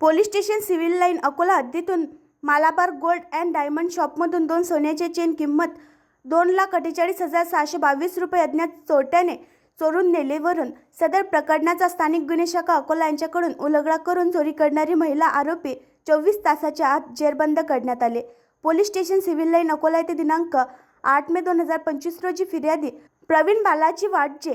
Police station civil line Akola हद्दीतून Malabar gold and diamond शॉपमधून दोन सोन्याचे चेन किंमत दोन लाख अठ्ठेचाळीस हजार सहाशे बावीस रुपये अज्ञात चोरट्याने चोरून नेलेवरून सदर प्रकरणाचा स्थानिक गुन्हे शाखा अकोला यांच्याकडून उलगडा करून चोरी करणारी महिला आरोपी चोवीस तासाच्या आत जेरबंद करण्यात आले. Police station civil line Akola येथे दिनांक आठ मे दोन हजार पंचवीस रोजी फिर्यादी प्रवीण बालाजी वाटजे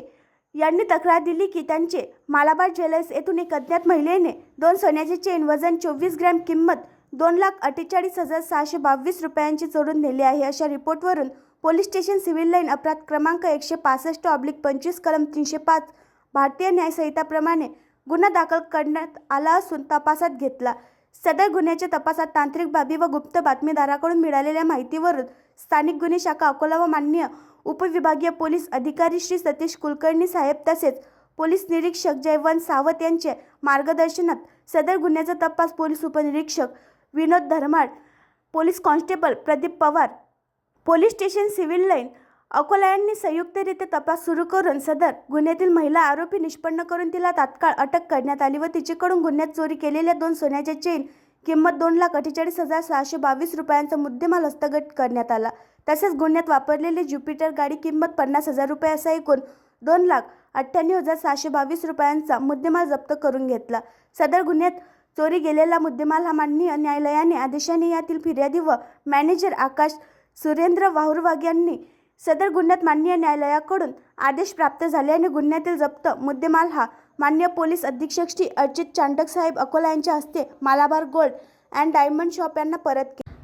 यांनी तक्रार दिली की त्यांचे मालाबार ज्वेलर्स येथून एक अज्ञात महिलेने दोन सोन्याचे चेन वजन चोवीस ग्रॅम किंमत दोन लाख अठ्ठेचाळीस हजार सहाशे बावीस रुपयांची चोरून नेले आहे. अशा रिपोर्टवरून पोलीस स्टेशन सिव्हिल लाईन अपराध क्रमांक एकशे पासष्ट ऑब्लिक पंचवीस कलम तीनशे पाच भारतीय न्यायसंहिताप्रमाणे गुन्हा दाखल करण्यात आला असून तपासात घेतला. सदर गुन्ह्याच्या तपासात तांत्रिक बाबी व गुप्त बातमीदाराकडून मिळालेल्या माहितीवरून स्थानिक गुन्हे शाखा अकोला व मान्य उपविभागीय पोलीस अधिकारी श्री सतीश कुलकर्णी साहेब तसेच पोलीस निरीक्षक जयवंत सावत यांचे मार्गदर्शनात सदर गुन्ह्याचा तपास पोलीस उपनिरीक्षक Vinod Dharmad police constable Pradeep Pawar police station civil line Akola यांनी संयुक्तरित्या तपास सुरू करून सदर गुन्ह्यातील महिला आरोपी निष्पन्न करून तिला तात्काळ अटक करण्यात आली व तिच्याकडून गुन्ह्यात चोरी केलेल्या दोन सोन्याच्या चेन किंमत दोन लाख अठ्ठेचाळीस हजार सहाशे बावीस रुपयांचा मुद्देमाल हस्तगत करण्यात आला. तसेच गुन्ह्यात वापरलेली ज्युपिटर गाडी किंमत पन्नास हजार रुपये असा एकूण दोन लाख अठ्ठ्याण्णव हजार सहाशे बावीस रुपयांचा मुद्देमाल जप्त करून घेतला. सदर गुन्ह्यात चोरी गेलेला मुद्देमाल हा माननीय न्यायालयाने आदेशाने यातील फिर्यादी व मॅनेजर आकाश सुरेंद्र वाहुरवाग यांनी सदर गुन्ह्यात माननीय न्यायालयाकडून आदेश प्राप्त झाल्याने गुन्ह्यातील जप्त मुद्देमाल हा मान्य पोलीस अधीक्षक श्री अर्जित चांडक साहेब अकोला यांच्या हस्ते Malabar gold and diamond shop यांना परत